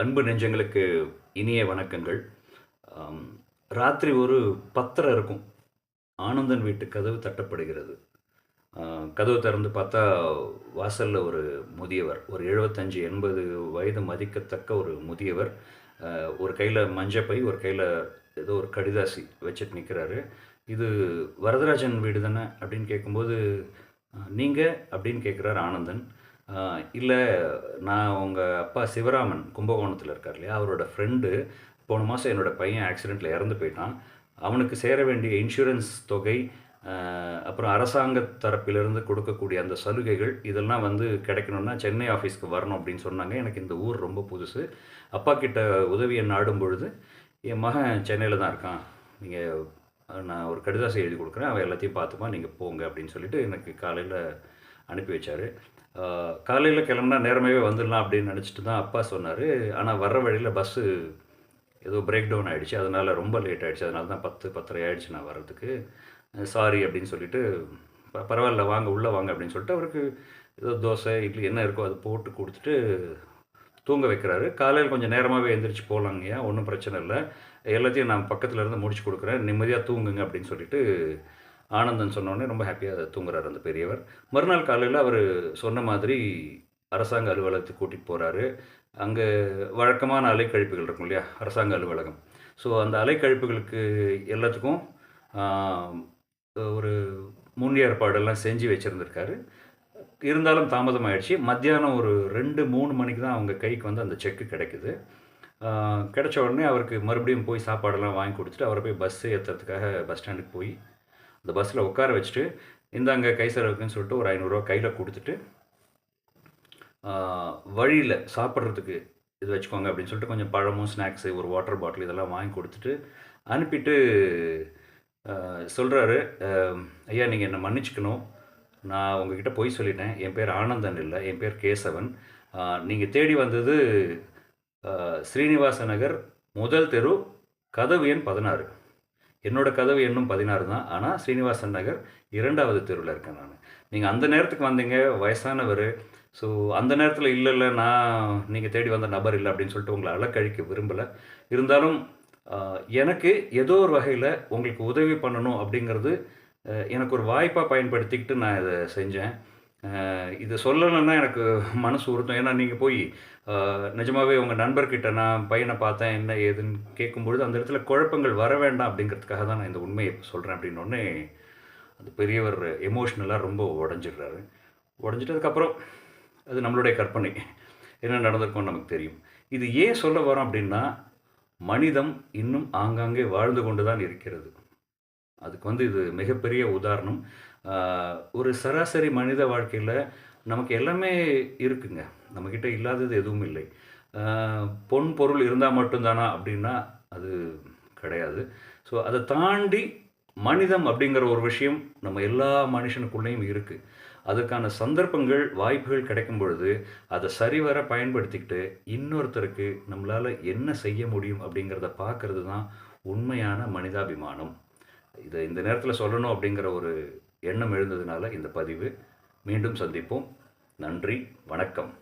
அன்பு நெஞ்சங்களுக்கு இனிய வணக்கங்கள். ராத்திரி ஒரு பத்தரை இருக்கும். ஆனந்தன் வீட்டு கதவு தட்டப்படுகிறது. கதவு திறந்து பார்த்தா வாசலில் ஒரு முதியவர் ஒரு எழுபத்தஞ்சு எண்பது வயது மதிக்கத்தக்க ஒரு முதியவர். ஒரு கையில் மஞ்சப்பை ஒரு கையில் ஏதோ ஒரு கடிதாசி வச்சுட்டு நிற்கிறாரு இது வரதராஜன் வீடு தானே அப்படின்னு கேட்கும்போது நீங்கள் அப்படின்னு கேட்குறாரு ஆனந்தன். இல்லை நான் உங்கள் அப்பா சிவராமன் கும்பகோணத்தில் இருக்கார் இல்லையா? அவரோட ஃப்ரெண்டு போன மாதம் என்னோட பையன் ஆக்சிடெண்ட்டில் இறந்து போயிட்டான். அவனுக்கு சேர வேண்டிய இன்சூரன்ஸ் தொகை அப்புறம் அரசாங்க தரப்பிலிருந்து கொடுக்கக்கூடிய அந்த சலுகைகள் இதெல்லாம் வந்து கிடைக்கணும்னா சென்னை ஆஃபீஸ்க்கு வரணும் அப்படின்னு சொன்னாங்க. எனக்கு இந்த ஊர் ரொம்ப புதுசு. அப்பா கிட்ட உதவியை நாடும் பொழுது என் மகன் சென்னையில் தான் இருக்கான். நீங்கள் நான் ஒரு கடிதாசை எழுதி கொடுக்குறேன். அவன் எல்லாத்தையும் பார்த்துப்பான். நீங்கள் போங்க அப்படின்னு சொல்லிட்டு எனக்கு காலையில் அனுப்பி வச்சார். காலையில் கிளம்புனா நேரமாகவே வந்துடலாம் அப்படின்னு நினச்சிட்டு தான் அப்பா சொன்னார். ஆனால் வர்ற வழியில் பஸ்ஸு ஏதோ பிரேக் டவுன் ஆகிடுச்சு அதனால் ரொம்ப லேட் ஆகிடுச்சு அதனால தான் பத்து பத்தரை ஆகிடுச்சு நான் வர்றதுக்கு. சாரி அப்படின்னு சொல்லிட்டு பரவாயில்ல வாங்க உள்ளே வாங்க அப்படின்னு சொல்லிட்டு அவருக்கு ஏதோ தோசை இட்லி என்ன இருக்கோ அது போட்டு கொடுத்துட்டு தூங்க வைக்கிறாரு. காலையில் கொஞ்சம் நேரமாகவே எந்திரிச்சு போகலாங்கய்யா ஒன்றும் பிரச்சனை இல்லை. எல்லாத்தையும் நான் பக்கத்தில் இருந்து முடிச்சு கொடுக்குறேன். நிம்மதியாக தூங்குங்க அப்படின்னு சொல்லிட்டு ஆனந்தன் சொன்னோடனே ரொம்ப ஹாப்பியாக தூங்குறாரு அந்த பெரியவர். மறுநாள் காலையில் அவர் சொன்ன மாதிரி அரசாங்க அலுவலகத்துக்கு கூட்டிகிட்டு போகிறாரு அங்கே வழக்கமான அலைக்கழிப்புகள் இருக்கும் இல்லையா? அரசாங்க அலுவலகம். ஸோ அந்த அலைக்கழிப்புகளுக்கு எல்லாத்துக்கும் ஒரு முன் ஏற்பாடெல்லாம் செஞ்சு வச்சுருந்துருக்காரு. இருந்தாலும் தாமதம் ஆயிடுச்சு மத்தியானம் ஒரு ரெண்டு மூணு மணிக்கு தான் அவங்க கைக்கு வந்து அந்த செக்கு கிடைக்குது. கிடைச்ச உடனே அவருக்கு மறுபடியும் போய் சாப்பாடெல்லாம் வாங்கி கொடுத்துட்டு அவரை போய் பஸ்ஸு ஏற்றுறதுக்காக பஸ் ஸ்டாண்டுக்கு போய் அந்த பஸ்ஸில் உட்கார வச்சுட்டு இந்தாங்க கை செலவுக்குன்னு சொல்லிட்டு ஒரு ஐநூறுரூவா கையில் கொடுத்துட்டு வழியில் சாப்பிட்றதுக்கு இது வச்சுக்கோங்க அப்படின்னு சொல்லிட்டு கொஞ்சம் பழமும் ஸ்நாக்ஸு ஒரு வாட்டர் பாட்டில் இதெல்லாம் வாங்கி கொடுத்துட்டு அனுப்பிட்டு சொல்கிறாரு ஐயா நீங்கள் என்னை மன்னிச்சுக்கணும். நான் உங்ககிட்ட பொய் சொல்லிட்டேன். என் பேர் ஆனந்தன் இல்லை. என் பேர் கேசவன். நீங்கள் தேடி வந்தது ஸ்ரீனிவாச நகர் முதல் தெரு கதவு எண் பதினாறு. என்னோட கதவு எண்ணும் பதினாறு தான். ஆனால் ஸ்ரீனிவாசன் நகர் இரண்டாவது தெருவில் இருக்கேன் நான். நீங்கள் அந்த நேரத்துக்கு வந்தீங்க வயசானவர். ஸோ அந்த நேரத்தில் இல்லை இல்லை நான் நீங்கள் தேடி வந்த நபர் இல்லை அப்படின்னு சொல்லிட்டு உங்களை அலக்கழிக்க விரும்பலை. இருந்தாலும் எனக்கு ஏதோ ஒரு வகையில் உங்களுக்கு உதவி பண்ணணும் அப்படிங்கிறது எனக்கு ஒரு வாய்ப்பாக பயன்படுத்திக்கிட்டு நான் இதை செஞ்சேன். இது சொல்லலைன்னா எனக்கு மனசு உறுத்தும். ஏன்னா நீங்கள் போய் நிஜமாகவே உங்கள் நண்பர்கிட்ட நான் பையனை பார்த்தேன் என்ன ஏதுன்னு கேட்கும்பொழுது அந்த இடத்துல குழப்பங்கள் வர வேண்டாம் அப்படிங்கிறதுக்காக தான் நான் இந்த உண்மையை சொல்கிறேன் அப்படின்னோடனே அந்த பெரியவர் எமோஷ்னலாக ரொம்ப உடஞ்சிடுறாரு. உடஞ்சிட்டதுக்கப்புறம் அது நம்மளுடைய கற்பனை. என்ன நடந்திருக்கும்னு நமக்கு தெரியும். இது ஏன் சொல்ல வரோம் அப்படின்னா மனிதம் இன்னும் ஆங்காங்கே வாழ்ந்து கொண்டு தான் இருக்கிறது. அதுக்கு வந்து இது மிகப்பெரிய உதாரணம். ஒரு சராசரி மனித வாழ்க்கையில் நமக்கு எல்லாமே இருக்குங்க. நம்மக்கிட்ட இல்லாதது எதுவும் இல்லை. பொன் பொருள் இருந்தால் மட்டும்தானா அப்படின்னா அது கிடையாது. ஸோ அதை தாண்டி மனிதம் அப்படிங்கிற ஒரு விஷயம் நம்ம எல்லா மனுஷனுக்குள்ளேயும் இருக்குது அதுக்கான சந்தர்ப்பங்கள் வாய்ப்புகள் கிடைக்கும் பொழுது அதை சரிவர பயன்படுத்திக்கிட்டு இன்னொருத்தருக்கு நம்மளால் என்ன செய்ய முடியும் அப்படிங்கிறத பார்க்கறது தான் உண்மையான மனிதாபிமானம். இதை இந்த நேரத்தில் சொல்லணும் அப்படிங்கிற ஒரு எண்ணம் எழுந்ததுனால இந்த பதிவு மீண்டும் சந்திப்போம். நன்றி வணக்கம்.